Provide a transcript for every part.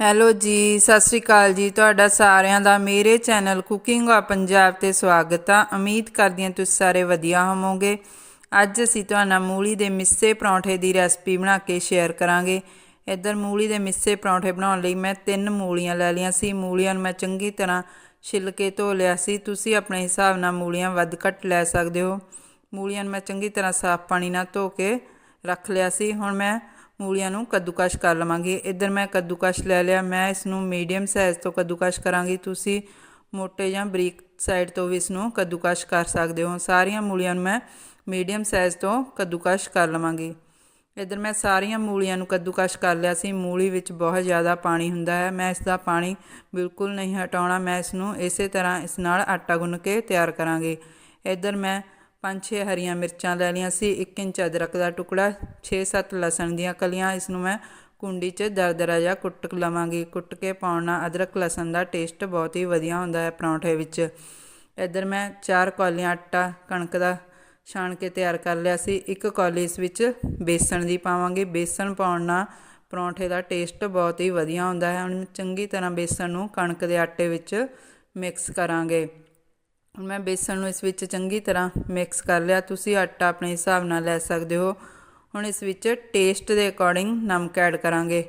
Hello ਜੀ, ਸਤਿ ਸ਼੍ਰੀ ਅਕਾਲ ਜੀ। ਤੁਹਾਡਾ ਸਾਰਿਆਂ ਦਾ ਮੇਰੇ ਚੈਨਲ ਕੁਕਿੰਗ ਆ ਪੰਜਾਬ ਤੇ ਸਵਾਗਤ ਆ। ਉਮੀਦ ਕਰਦੀ ਹਾਂ ਤੁਸੀਂ ਸਾਰੇ ਵਧੀਆ ਹੋਵੋਗੇ। ਅੱਜ ਅਸੀਂ ਤੁਹਾਨੂੰ ਮੂਲੀ ਦੇ ਮਿੱਸੇ ਪਰੌਂਠੇ ਦੀ ਰੈਸਪੀ ਬਣਾ ਕੇ ਸ਼ੇਅਰ ਕਰਾਂਗੇ। ਇੱਧਰ ਮੂਲੀ ਦੇ ਮਿੱਸੇ ਪਰੌਂਠੇ ਬਣਾਉਣ ਲਈ ਮੈਂ ਤਿੰਨ ਮੂਲੀਆਂ ਲੈ ਲਈਆਂ ਸੀ। ਮੂਲੀਆਂ ਨੂੰ ਮੈਂ ਚੰਗੀ ਤਰ੍ਹਾਂ ਛਿੱਲ ਕੇ ਧੋ ਲਿਆ ਸੀ। ਤੁਸੀਂ ਆਪਣੇ ਹਿਸਾਬ ਨਾਲ ਮੂਲੀਆਂ ਵੱਧ ਘੱਟ ਲੈ ਸਕਦੇ ਹੋ। ਮੂਲੀਆਂ ਨੂੰ ਮੈਂ ਚੰਗੀ ਤਰ੍ਹਾਂ ਸਾਫ਼ ਪਾਣੀ ਨਾਲ ਧੋ ਕੇ ਰੱਖ ਲਿਆ ਸੀ। ਹੁਣ ਮੈਂ ਮੂਲੀਆਂ ਨੂੰ ਕੱਦੂਕਸ਼ ਕਰ ਲਵਾਂਗੀ। ਇੱਧਰ ਮੈਂ ਕੱਦੂਕਸ਼ ਲੈ ਲਿਆ। ਮੈਂ ਇਸ ਨੂੰ ਮੀਡੀਅਮ ਸਾਈਜ਼ ਤੋਂ ਕੱਦੂਕਸ਼ ਕਰਾਂਗੀ। ਤੁਸੀਂ ਮੋਟੇ ਜਾਂ ਬਰੀਕ ਸਾਈਡ ਤੋਂ ਵੀ ਇਸ ਨੂੰ ਕੱਦੂਕਸ਼ ਕਰ ਸਕਦੇ ਹੋ। ਸਾਰੀਆਂ ਮੂਲੀਆਂ ਨੂੰ ਮੈਂ ਮੀਡੀਅਮ ਸਾਈਜ਼ ਤੋਂ ਕੱਦੂਕਸ਼ ਕਰ ਲਵਾਂਗੀ। ਇੱਧਰ ਮੈਂ ਸਾਰੀਆਂ ਮੂਲੀਆਂ ਨੂੰ ਕੱਦੂਕਸ਼ ਕਰ ਲਿਆ ਸੀ। ਮੂਲੀ ਵਿੱਚ ਬਹੁਤ ਜ਼ਿਆਦਾ ਪਾਣੀ ਹੁੰਦਾ ਹੈ। ਮੈਂ ਇਸ ਦਾ ਪਾਣੀ ਬਿਲਕੁਲ ਨਹੀਂ ਹਟਾਉਣਾ। ਮੈਂ ਇਸ ਨੂੰ ਇਸੇ ਤਰ੍ਹਾਂ ਇਸ ਨਾਲ ਆਟਾ ਗੁੰਨ ਕੇ ਤਿਆਰ ਕਰਾਂਗੀ। ਇੱਧਰ ਮੈਂ ਪੰਜ ਛੇ ਹਰੀਆਂ ਮਿਰਚਾਂ ਲੈ ਲਈਆਂ ਸੀ 1 ਇੰਚ ਅਦਰਕ ਦਾ ਟੁਕੜਾ 6-7 ਲਸਣ ਦੀਆਂ ਕਲੀਆਂ, ਇਸ ਨੂੰ ਮੈਂ ਕੁੰਡੀ 'ਚ ਦਰਦਰਾ ਜਿਹਾ ਕੁੱਟ ਲਵਾਂਗੀ। ਕੁੱਟ ਕੇ ਪਾਉਣ ਨਾਲ ਅਦਰਕ ਲਸਣ ਦਾ ਟੇਸਟ ਬਹੁਤ ਹੀ ਵਧੀਆ ਹੁੰਦਾ ਹੈ ਪਰੌਂਠੇ ਵਿੱਚ। ਇੱਧਰ ਮੈਂ ਚਾਰ ਕੌਲੀਆਂ ਆਟਾ ਕਣਕ ਦਾ ਛਾਣ ਕੇ ਤਿਆਰ ਕਰ ਲਿਆ ਸੀ। ਇੱਕ ਕੌਲੀ ਇਸ ਵਿੱਚ ਬੇਸਣ ਦੀ ਪਾਵਾਂਗੇ। ਬੇਸਣ ਪਾਉਣ ਨਾਲ ਪਰੌਂਠੇ ਦਾ ਟੇਸਟ ਬਹੁਤ ਹੀ ਵਧੀਆ ਹੁੰਦਾ ਹੈ। ਹੁਣ ਚੰਗੀ ਤਰ੍ਹਾਂ ਬੇਸਣ ਨੂੰ ਕਣਕ ਦੇ ਆਟੇ ਵਿੱਚ ਮਿਕਸ ਕਰਾਂਗੇ। ਹੁਣ ਮੈਂ ਬੇਸਣ ਨੂੰ ਇਸ ਵਿੱਚ ਚੰਗੀ ਤਰ੍ਹਾਂ ਮਿਕਸ ਕਰ ਲਿਆ। ਤੁਸੀਂ ਆਟਾ ਆਪਣੇ ਹਿਸਾਬ ਨਾਲ ਲੈ ਸਕਦੇ ਹੋ। ਹੁਣ ਇਸ ਵਿੱਚ ਟੇਸਟ ਦੇ ਅਕੋਰਡਿੰਗ ਨਮਕ ਐਡ ਕਰਾਂਗੇ।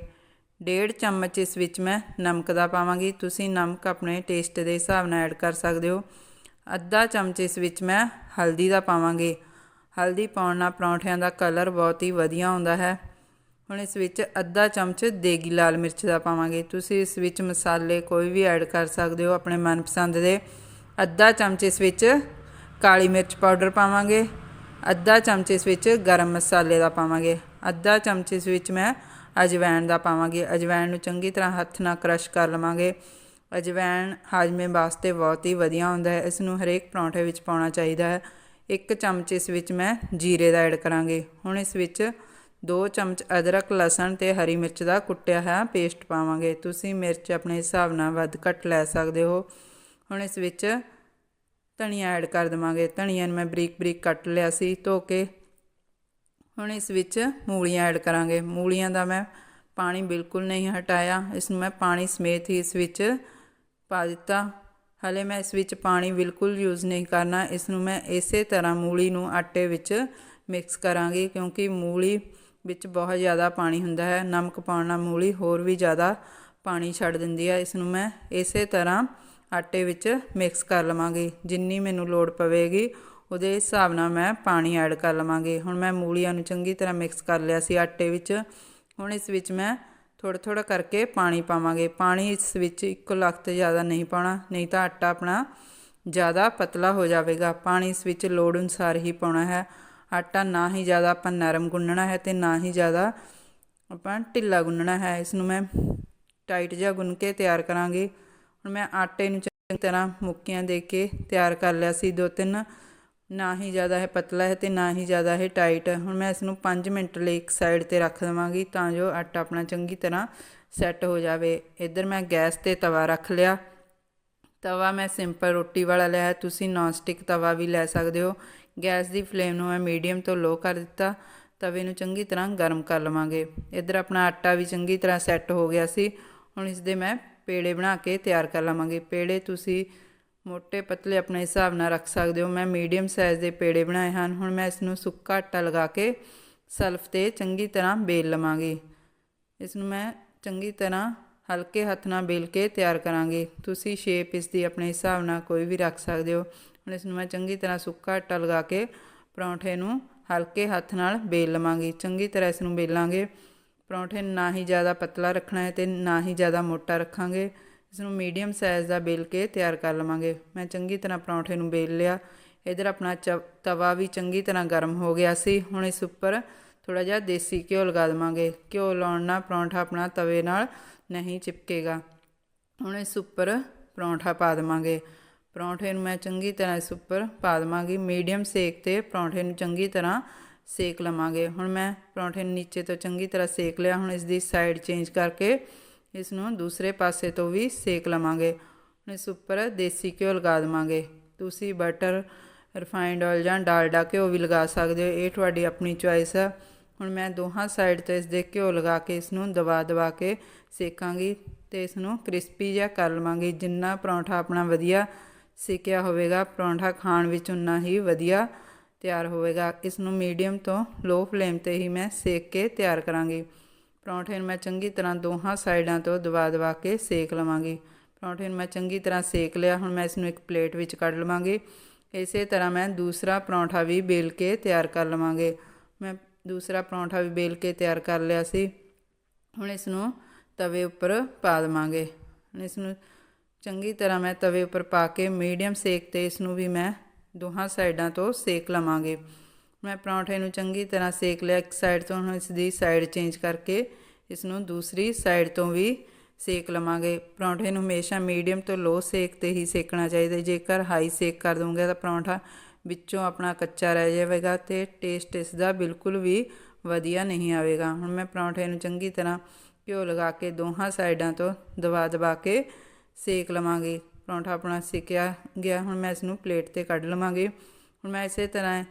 ਡੇਢ ਚਮਚ ਇਸ ਵਿੱਚ ਮੈਂ ਨਮਕ ਦਾ ਪਾਵਾਂਗੀ। ਤੁਸੀਂ ਨਮਕ ਆਪਣੇ ਟੇਸਟ ਦੇ ਹਿਸਾਬ ਨਾਲ ਐਡ ਕਰ ਸਕਦੇ ਹੋ। ਅੱਧਾ ਚਮਚ ਇਸ ਵਿੱਚ ਮੈਂ ਹਲਦੀ ਦਾ ਪਾਵਾਂਗੀ। ਹਲਦੀ ਪਾਉਣ ਨਾਲ ਪਰੌਂਠਿਆਂ ਦਾ ਕਲਰ ਬਹੁਤ ਹੀ ਵਧੀਆ ਆਉਂਦਾ ਹੈ। ਹੁਣ ਇਸ ਵਿੱਚ ਅੱਧਾ ਚਮਚ ਦੇਗੀ ਲਾਲ ਮਿਰਚ ਦਾ ਪਾਵਾਂਗੇ। ਤੁਸੀਂ ਇਸ ਵਿੱਚ ਮਸਾਲੇ ਕੋਈ ਵੀ ਐਡ ਕਰ ਸਕਦੇ ਹੋ ਆਪਣੇ ਮਨਪਸੰਦ ਦੇ। ਅੱਧਾ ਚਮਚ ਇਸ ਵਿੱਚ ਕਾਲੀ ਮਿਰਚ ਪਾਊਡਰ ਪਾਵਾਂਗੇ, ਅੱਧਾ ਚਮਚ ਇਸ ਵਿੱਚ ਗਰਮ ਮਸਾਲੇ ਦਾ ਪਾਵਾਂਗੇ, ਅੱਧਾ ਚਮਚ ਇਸ ਵਿੱਚ ਮੈਂ ਅਜਵਾਇਣ ਦਾ ਪਾਵਾਂਗੇ। ਅਜਵਾਇਣ ਨੂੰ ਚੰਗੀ ਤਰ੍ਹਾਂ ਹੱਥ ਨਾਲ ਕ੍ਰਸ਼ ਕਰ ਲਵਾਂਗੇ। ਅਜਵਾਇਣ ਹਾਜ਼ਮੇ ਵਾਸਤੇ ਬਹੁਤ ਹੀ ਵਧੀਆ ਹੁੰਦਾ ਹੈ। ਇਸ ਨੂੰ ਹਰੇਕ ਪਰੌਂਠੇ ਵਿੱਚ ਪਾਉਣਾ ਚਾਹੀਦਾ ਹੈ। ਇੱਕ ਚਮਚ ਇਸ ਵਿੱਚ ਮੈਂ ਜੀਰੇ ਦਾ ਐਡ ਕਰਾਂਗੇ। ਹੁਣ ਇਸ ਵਿੱਚ 2 ਚਮਚ ਅਦਰਕ, ਲਸਣ ਤੇ ਹਰੀ ਮਿਰਚ ਦਾ ਕੁੱਟਿਆ ਹੋਇਆ ਪੇਸਟ ਪਾਵਾਂਗੇ। ਤੁਸੀਂ ਮਿਰਚ ਆਪਣੇ ਹਿਸਾਬ ਨਾਲ ਵੱਧ ਘੱਟ ਲੈ ਸਕਦੇ ਹੋ। ਹੁਣ ਇਸ ਵਿੱਚ ਧਨੀਆ ਐਡ ਕਰ ਦਵਾਂਗੇ। ਧਨੀਆ ਨੂੰ ਮੈਂ ਬਰੀਕ ਬਰੀਕ ਕੱਟ ਲਿਆ ਸੀ, ਧੋ ਕੇ। ਹੁਣ ਇਸ ਵਿੱਚ ਮੂਲੀਆਂ ਐਡ ਕਰਾਂਗੇ। ਮੂਲੀਆਂ ਦਾ ਮੈਂ ਪਾਣੀ ਬਿਲਕੁਲ ਨਹੀਂ ਹਟਾਇਆ। ਇਸ ਨੂੰ ਮੈਂ ਪਾਣੀ ਸਮੇਤ ਹੀ ਇਸ ਵਿੱਚ ਪਾ ਦਿੱਤਾ। ਹਲੇ ਮੈਂ ਇਸ ਵਿੱਚ ਪਾਣੀ ਬਿਲਕੁਲ ਯੂਜ਼ ਨਹੀਂ ਕਰਨਾ। ਇਸ ਨੂੰ ਮੈਂ ਇਸੇ ਤਰ੍ਹਾਂ ਮੂਲੀ ਨੂੰ ਆਟੇ ਵਿੱਚ ਮਿਕਸ ਕਰਾਂਗੀ ਕਿਉਂਕਿ ਮੂਲੀ ਵਿੱਚ ਬਹੁਤ ਜ਼ਿਆਦਾ ਪਾਣੀ ਹੁੰਦਾ ਹੈ। ਨਮਕ ਪਾਉਣ ਨਾਲ ਮੂਲੀ ਹੋਰ ਵੀ ਜ਼ਿਆਦਾ ਪਾਣੀ ਛੱਡ ਦਿੰਦੀ ਹੈ। ਇਸ ਨੂੰ ਮੈਂ ਇਸੇ ਤਰ੍ਹਾਂ ਆਟੇ ਵਿੱਚ ਮਿਕਸ ਕਰ ਲਵਾਂਗੀ। ਜਿੰਨੀ ਮੈਨੂੰ ਲੋੜ ਪਵੇਗੀ, ਉਹਦੇ ਹਿਸਾਬ ਨਾਲ ਮੈਂ ਪਾਣੀ ਐਡ ਕਰ ਲਵਾਂਗੀ। ਹੁਣ ਮੈਂ ਮੂਲੀਆਂ ਨੂੰ ਚੰਗੀ ਤਰ੍ਹਾਂ ਮਿਕਸ ਕਰ ਲਿਆ ਸੀ ਆਟੇ ਵਿੱਚ। ਹੁਣ ਇਸ ਵਿੱਚ ਮੈਂ ਥੋੜਾ ਥੋੜਾ ਕਰਕੇ ਪਾਣੀ ਪਾਵਾਂਗੇ। ਪਾਣੀ ਇਸ ਵਿੱਚ ਇੱਕੋ ਲੱਖ ਤੋਂ ਜ਼ਿਆਦਾ ਨਹੀਂ ਪਾਉਣਾ, ਨਹੀਂ ਤਾਂ ਆਟਾ ਆਪਣਾ ਜ਼ਿਆਦਾ ਪਤਲਾ ਹੋ ਜਾਵੇਗਾ। ਪਾਣੀ ਇਸ ਵਿੱਚ ਲੋੜ ਅਨੁਸਾਰ ਹੀ ਪਾਉਣਾ ਹੈ। ਆਟਾ ਨਾ ਹੀ ਜ਼ਿਆਦਾ ਆਪਾਂ ਨਰਮ ਗੁੰਨਣਾ ਹੈ ਤੇ ਨਾ ਹੀ ਜ਼ਿਆਦਾ ਆਪਾਂ ਢਿੱਲਾ ਗੁੰਨਣਾ ਹੈ। ਇਸ ਨੂੰ ਮੈਂ ਟਾਈਟ ਜਿਹਾ ਗੁੰਨ ਕੇ ਤਿਆਰ ਕਰਾਂਗੀ। ਹੁਣ ਮੈਂ ਆਟੇ ਨੂੰ ਚੰਗੀ ਤਰ੍ਹਾਂ ਮੁੱਕੀਆਂ ਦੇ ਕੇ ਤਿਆਰ ਕਰ ਲਿਆ ਸੀ। ਦੋ ਤਿੰਨ ਨਾ ਹੀ ਜ਼ਿਆਦਾ ਹੈ ਪਤਲਾ ਹੈ ਤੇ ਨਾ ਹੀ ਜ਼ਿਆਦਾ ਹੈ ਟਾਈਟ ਹੁਣ ਮੈਂ ਇਸ ਨੂੰ 5 ਮਿੰਟ ਲਈ ਇੱਕ ਸਾਈਡ ਤੇ ਰੱਖ ਦਵਾਂਗੀ ਤਾਂ ਜੋ ਆਟਾ ਆਪਣਾ ਚੰਗੀ ਤਰ੍ਹਾਂ ਸੈੱਟ ਹੋ ਜਾਵੇ। ਇੱਧਰ ਮੈਂ ਗੈਸ ਤੇ ਤਵਾ ਰੱਖ ਲਿਆ। ਤਵਾ ਮੈਂ ਸਿੰਪਲ ਰੋਟੀ ਵਾਲਾ ਲਿਆ ਹੈ। ਤੁਸੀਂ ਨੌਨ ਸਟਿਕ ਤਵਾ ਵੀ ਲੈ ਸਕਦੇ ਹੋ। ਗੈਸ ਦੀ ਫਲੇਮ ਨੂੰ ਮੈਂ ਮੀਡੀਅਮ ਤੋਂ ਲੋ ਕਰ ਦਿੱਤਾ। ਤਵੇ ਨੂੰ ਚੰਗੀ ਤਰ੍ਹਾਂ ਗਰਮ ਕਰ ਲਵਾਂਗੇ। ਇੱਧਰ ਆਪਣਾ ਆਟਾ ਵੀ ਚੰਗੀ ਤਰ੍ਹਾਂ ਸੈੱਟ ਹੋ ਗਿਆ ਸੀ। ਹੁਣ ਇਸ ਦੇ ਮੈਂ ਪੇੜੇ ਬਣਾ ਕੇ ਤਿਆਰ ਕਰ ਲਵਾਂਗੇ। ਪੇੜੇ ਤੁਸੀਂ ਮੋٹے ਪਤਲੇ ਆਪਣੇ ਹਿਸਾਬ ਨਾਲ ਰੱਖ ਸਕਦੇ ਹੋ। ਮੈਂ ਮੀਡੀਅਮ ਸਾਈਜ਼ ਦੇ ਪੇੜੇ ਬਣਾਏ ਹਨ। ਹੁਣ ਮੈਂ ਇਸ ਨੂੰ ਸੁੱਕਾ ਆਟਾ ਲਗਾ ਕੇ ਸਲਫ ਤੇ ਚੰਗੀ ਤਰ੍ਹਾਂ ਬੇਲ ਲਵਾਂਗੀ। ਇਸ ਨੂੰ ਮੈਂ ਚੰਗੀ ਤਰ੍ਹਾਂ ਹਲਕੇ ਹੱਥ ਨਾਲ ਬੇਲ ਕੇ ਤਿਆਰ ਕਰਾਂਗੇ। ਤੁਸੀਂ ਸ਼ੇਪ ਇਸ ਦੀ ਆਪਣੇ ਹਿਸਾਬ ਨਾਲ ਕੋਈ ਵੀ ਰੱਖ ਸਕਦੇ ਹੋ। ਹੁਣ ਇਸ ਨੂੰ ਮੈਂ ਚੰਗੀ ਤਰ੍ਹਾਂ ਸੁੱਕਾ ਆਟਾ ਲਗਾ ਕੇ ਪਰੌਂਠੇ ਨੂੰ ਹਲਕੇ ਹੱਥ ਨਾਲ ਬੇਲ ਲਵਾਂਗੀ। ਚੰਗੀ ਤਰ੍ਹਾਂ ਇਸ ਨੂੰ ਬੇਲਾਂਗੇ। ਪਰੌਂਠੇ ਨੂੰ ਨਾ ਹੀ ਜ਼ਿਆਦਾ ਪਤਲਾ ਰੱਖਣਾ ਹੈ ਤੇ ਨਾ ਹੀ ਜ਼ਿਆਦਾ ਮੋਟਾ ਰੱਖਾਂਗੇ। ਇਸ ਨੂੰ ਮੀਡੀਅਮ ਸਾਈਜ਼ ਦਾ ਬੇਲ ਕੇ ਤਿਆਰ ਕਰ ਲਵਾਂਗੇ। ਮੈਂ ਚੰਗੀ ਤਰ੍ਹਾਂ ਪਰੌਂਠੇ ਨੂੰ ਬੇਲ ਲਿਆ। ਇਧਰ ਆਪਣਾ ਤਵਾ ਵੀ ਚੰਗੀ ਤਰ੍ਹਾਂ ਗਰਮ ਹੋ ਗਿਆ ਸੀ। ਹੁਣ ਇਸ ਉੱਪਰ ਥੋੜਾ ਜਿਹਾ ਦੇਸੀ ਘਿਓ ਲਗਾ ਦਵਾਂਗੇ। ਘਿਓ ਲਾਉਣ ਨਾਲ ਪਰੌਂਠਾ ਆਪਣਾ ਤਵੇ ਨਾਲ ਨਹੀਂ ਚਿਪਕੇਗਾ। ਹੁਣ ਇਸ ਉੱਪਰ ਪਰੌਂਠਾ ਪਾ ਦਵਾਂਗੇ। ਪਰੌਂਠੇ ਨੂੰ ਮੈਂ ਚੰਗੀ ਤਰ੍ਹਾਂ ਇਸ ਉੱਪਰ ਪਾ ਦਵਾਂਗੀ। ਮੀਡੀਅਮ ਸੇਕ ਤੇ ਪਰੌਂਠੇ ਨੂੰ ਚੰਗੀ ਤਰ੍ਹਾਂ ਸੇਕ ਲਵਾਂਗੇ। ਹੁਣ ਮੈਂ ਪਰੌਂਠੇ ਨੂੰ ਨੀਚੇ ਤੋਂ ਚੰਗੀ ਤਰ੍ਹਾਂ ਸੇਕ ਲਿਆ। ਹੁਣ ਇਸ ਦੀ ਸਾਈਡ ਚੇਂਜ ਕਰਕੇ ਇਸ ਨੂੰ ਦੂਸਰੇ ਪਾਸੇ ਤੋਂ ਵੀ ਸੇਕ ਲਵਾਂਗੇ। ਹੁਣ ਇਸ ਉੱਪਰ ਦੇਸੀ ਘਿਓ ਲਗਾ ਦਵਾਂਗੇ। ਤੁਸੀਂ ਬਟਰ ਰਿਫਾਈਨਡ ਆਇਲ ਜਾਂ ਡਾਲਡਾ ਘਿਓ ਵੀ ਲਗਾ ਸਕਦੇ ਹੋ। ਇਹ ਤੁਹਾਡੀ ਆਪਣੀ ਚੁਆਇਸ ਹੈ ਹੁਣ ਮੈਂ ਦੋਹਾਂ ਸਾਈਡ ਤੋਂ ਇਸ ਦੇ ਘਿਓ ਲਗਾ ਕੇ ਇਸ ਨੂੰ ਦਬਾ ਦਬਾ ਕੇ ਸੇਕਾਂਗੀ ਤੇ ਇਸ ਨੂੰ ਕ੍ਰਿਸਪੀ ਜਿਹਾ ਕਰ ਲਵਾਂਗੀ। ਜਿੰਨਾ ਪਰੌਂਠਾ ਆਪਣਾ ਵਧੀਆ ਸੇਕਿਆ ਹੋਵੇਗਾ, ਪਰੌਂਠਾ ਖਾਣ ਵਿੱਚ ਉਨਾ ਹੀ ਵਧੀਆ ਤਿਆਰ ਹੋਵੇਗਾ। ਇਸ ਨੂੰ ਮੀਡੀਅਮ ਤੋਂ ਲੋ ਫਲੇਮ ਤੇ ਹੀ ਮੈਂ ਸੇਕ ਕੇ ਤਿਆਰ ਕਰਾਂਗੀ। ਪਰੌਂਠੇ ਨੂੰ ਮੈਂ ਚੰਗੀ ਤਰ੍ਹਾਂ ਦੋਹਾਂ ਸਾਈਡਾਂ ਤੋਂ ਦਬਾ ਦਬਾ ਕੇ ਸੇਕ ਲਵਾਂਗੀ। ਪਰੌਂਠੇ ਨੂੰ ਮੈਂ ਚੰਗੀ ਤਰ੍ਹਾਂ ਸੇਕ ਲਿਆ। ਹੁਣ ਮੈਂ ਇਸ ਨੂੰ ਇੱਕ ਪਲੇਟ ਵਿੱਚ ਕੱਢ ਲਵਾਂਗੀ। ਇਸੇ ਤਰ੍ਹਾਂ ਮੈਂ ਦੂਸਰਾ ਪਰੌਂਠਾ ਵੀ ਬੇਲ ਕੇ ਤਿਆਰ ਕਰ ਲਵਾਂਗੇ। ਮੈਂ ਦੂਸਰਾ ਪਰੌਂਠਾ ਵੀ ਬੇਲ ਕੇ ਤਿਆਰ ਕਰ ਲਿਆ ਸੀ। ਹੁਣ ਇਸ ਨੂੰ ਤਵੇ ਉੱਪਰ ਪਾ ਦੇਵਾਂਗੇ। ਹੁਣ ਇਸ ਨੂੰ ਚੰਗੀ ਤਰ੍ਹਾਂ ਮੈਂ ਤਵੇ ਉੱਪਰ ਪਾ ਕੇ ਮੀਡੀਅਮ ਸੇਕ ਤੇ ਇਸ ਨੂੰ ਵੀ ਮੈਂ ਦੋਹਾਂ ਸਾਈਡਾਂ ਤੋਂ ਸੇਕ ਲਵਾਂਗੇ। ਮੈਂ ਪਰੌਂਠੇ ਨੂੰ ਚੰਗੀ ਤਰ੍ਹਾਂ ਸੇਕ ਲਿਆ, ਇੱਕ ਸਾਈਡ ਤੋਂ ਹੁਣ ਇਸ ਦੀ ਸਾਈਡ ਚੇਂਜ ਕਰਕੇ ਇਸ ਨੂੰ ਦੂਸਰੀ ਸਾਈਡ ਤੋਂ ਵੀ ਸੇਕ ਲਵਾਂਗੇ। ਪਰੌਂਠੇ ਨੂੰ ਹਮੇਸ਼ਾ ਮੀਡੀਅਮ ਤੋਂ ਲੋ ਸੇਕ ਤੇ ਹੀ ਸੇਕਣਾ ਚਾਹੀਦਾ। ਜੇਕਰ ਹਾਈ ਸੇਕ ਕਰ ਦਵਾਂਗੇ ਤਾਂ ਪਰੌਂਠਾ ਵਿੱਚੋਂ ਆਪਣਾ ਕੱਚਾ ਰਹਿ ਜਾਵੇਗਾ ਤੇ ਟੇਸਟ ਇਸ ਦਾ ਬਿਲਕੁਲ ਵੀ ਵਧੀਆ ਨਹੀਂ ਆਵੇਗਾ। ਹੁਣ ਮੈਂ ਪਰੌਂਠੇ ਨੂੰ ਚੰਗੀ ਤਰ੍ਹਾਂ ਘਿਓ ਲਗਾ ਕੇ ਦੋਹਾਂ ਸਾਈਡਾਂ ਤੋਂ ਦਬਾ ਦਬਾ ਕੇ ਸੇਕ ਲਵਾਂਗੇ। ਪਰੌਂਠਾ ਆਪਣਾ ਸੇਕਿਆ ਗਿਆ, ਹੁਣ ਮੈਂ ਇਸ ਨੂੰ ਪਲੇਟ ਤੇ ਕੱਢ ਲਵਾਂਗੀ। ਹੁਣ ਮੈਂ ਇਸੇ ਤਰ੍ਹਾਂ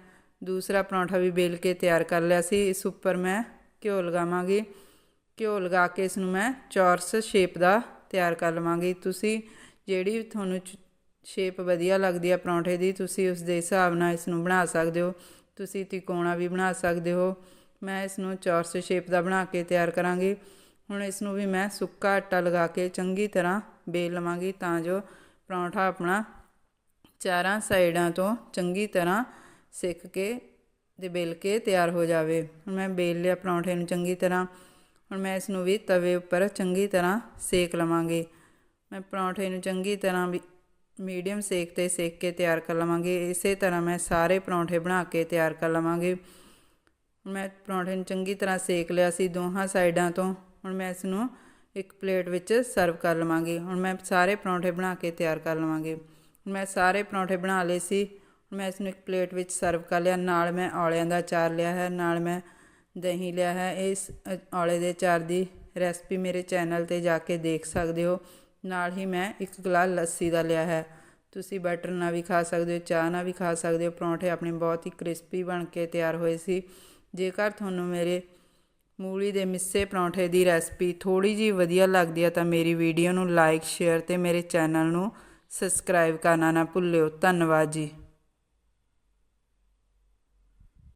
ਦੂਸਰਾ ਪਰੌਂਠਾ ਵੀ ਬੇਲ ਕੇ ਤਿਆਰ ਕਰ ਲਿਆ ਸੀ। ਇਸ ਉੱਪਰ ਮੈਂ ਘਿਓ ਲਗਾਵਾਂਗੀ। ਘਿਓ ਲਗਾ ਕੇ ਇਸ ਨੂੰ ਮੈਂ ਚੌਰਸ ਸ਼ੇਪ ਦਾ ਤਿਆਰ ਕਰ ਲਵਾਂਗੀ। ਤੁਸੀਂ ਜਿਹੜੀ ਵੀ ਤੁਹਾਨੂੰ ਸ਼ੇਪ ਵਧੀਆ ਲੱਗਦੀ ਹੈ ਪਰੌਂਠੇ ਦੀ, ਤੁਸੀਂ ਉਸ ਦੇ ਹਿਸਾਬ ਨਾਲ ਇਸ ਨੂੰ ਬਣਾ ਸਕਦੇ ਹੋ। ਤੁਸੀਂ ਤਿਕੋਣਾ ਵੀ ਬਣਾ ਸਕਦੇ ਹੋ। ਮੈਂ ਇਸ ਨੂੰ ਚੌਰਸ ਸ਼ੇਪ ਦਾ ਬਣਾ ਕੇ ਤਿਆਰ ਕਰਾਂਗੀ। ਹੁਣ ਇਸ ਨੂੰ ਵੀ ਮੈਂ ਸੁੱਕਾ ਆਟਾ ਲਗਾ ਕੇ ਚੰਗੀ ਤਰ੍ਹਾਂ ਬੇਲ ਲਵਾਂਗੀ ਤਾਂ ਜੋ ਪਰੌਂਠਾ ਆਪਣਾ ਚਾਰਾਂ ਸਾਈਡਾਂ ਤੋਂ ਚੰਗੀ ਤਰ੍ਹਾਂ ਸਿੱਕ ਕੇ ਦੇ ਬੇਲ ਕੇ ਤਿਆਰ ਹੋ ਜਾਵੇ। ਹੁਣ ਮੈਂ ਬੇਲ ਲਿਆ ਪਰੌਂਠੇ ਨੂੰ ਚੰਗੀ ਤਰ੍ਹਾਂ। ਹੁਣ ਮੈਂ ਇਸ ਨੂੰ ਵੀ ਤਵੇ ਉੱਪਰ ਚੰਗੀ ਤਰ੍ਹਾਂ ਸੇਕ ਲਵਾਂਗੀ। ਮੈਂ ਪਰੌਂਠੇ ਨੂੰ ਚੰਗੀ ਤਰ੍ਹਾਂ ਵੀ ਮੀਡੀਅਮ ਸੇਕ ਤੇ ਸੇਕ ਕੇ ਤਿਆਰ ਕਰ ਲਵਾਂਗੀ। ਇਸੇ ਤਰ੍ਹਾਂ ਮੈਂ ਸਾਰੇ ਪਰੌਂਠੇ ਬਣਾ ਕੇ ਤਿਆਰ ਕਰ ਲਵਾਂਗੀ। ਮੈਂ ਪਰੌਂਠੇ ਨੂੰ ਚੰਗੀ ਤਰ੍ਹਾਂ ਸੇਕ ਲਿਆ ਸੀ ਦੋਹਾਂ ਸਾਈਡਾਂ ਤੋਂ। ਹੁਣ ਮੈਂ ਇਸ ਨੂੰ ਇੱਕ ਪਲੇਟ ਵਿੱਚ ਸਰਵ ਕਰ ਲਵਾਂਗੀ। ਹੁਣ ਮੈਂ ਸਾਰੇ ਪਰੌਂਠੇ ਬਣਾ ਕੇ ਤਿਆਰ ਕਰ ਲਵਾਂਗੀ। ਮੈਂ ਸਾਰੇ ਪਰੌਂਠੇ ਬਣਾ ਲਏ ਸੀ। ਮੈਂ ਇਸ ਨੂੰ ਇੱਕ ਪਲੇਟ ਵਿੱਚ ਸਰਵ ਕਰ ਲਿਆ। ਨਾਲ ਮੈਂ ਔਲਿਆਂ ਦਾ ਚਾਰ ਲਿਆ ਹੈ। ਨਾਲ ਮੈਂ ਦਹੀਂ ਲਿਆ ਹੈ। ਇਸ ਔਲੇ ਦੇ ਅਚਾਰ ਦੀ ਰੈਸਪੀ ਮੇਰੇ ਚੈਨਲ ਤੇ ਜਾ ਕੇ ਦੇਖ ਸਕਦੇ ਹੋ। ਨਾਲ ਹੀ ਮੈਂ ਇੱਕ ਗਲਾਸ ਲੱਸੀ ਦਾ ਲਿਆ ਹੈ। ਤੁਸੀਂ ਬਟਰ ਨਾਲ ਵੀ ਖਾ ਸਕਦੇ ਹੋ, ਚਾਹ ਨਾਲ ਵੀ ਖਾ ਸਕਦੇ ਹੋ। ਪਰੌਂਠੇ ਆਪਣੇ ਬਹੁਤ ਹੀ ਕ੍ਰਿਸਪੀ ਬਣ ਕੇ ਤਿਆਰ ਹੋਏ ਸੀ। ਜੇਕਰ ਤੁਹਾਨੂੰ ਮੇਰੇ ਮੂਲੀ ਦੇ ਮਿੱਸੇ ਪਰੌਂਠੇ ਦੀ ਰੈਸਪੀ ਥੋੜੀ ਜੀ ਵਧੀਆ ਲੱਗਦੀ ਹੈ ਤਾਂ ਮੇਰੀ ਵੀਡੀਓ ਨੂੰ ਲਾਈਕ ਸ਼ੇਅਰ ਤੇ ਮੇਰੇ ਚੈਨਲ ਨੂੰ ਸਬਸਕ੍ਰਾਈਬ ਕਰਨਾ ਨਾ ਭੁੱਲਿਓ। ਧੰਨਵਾਦ ਜੀ।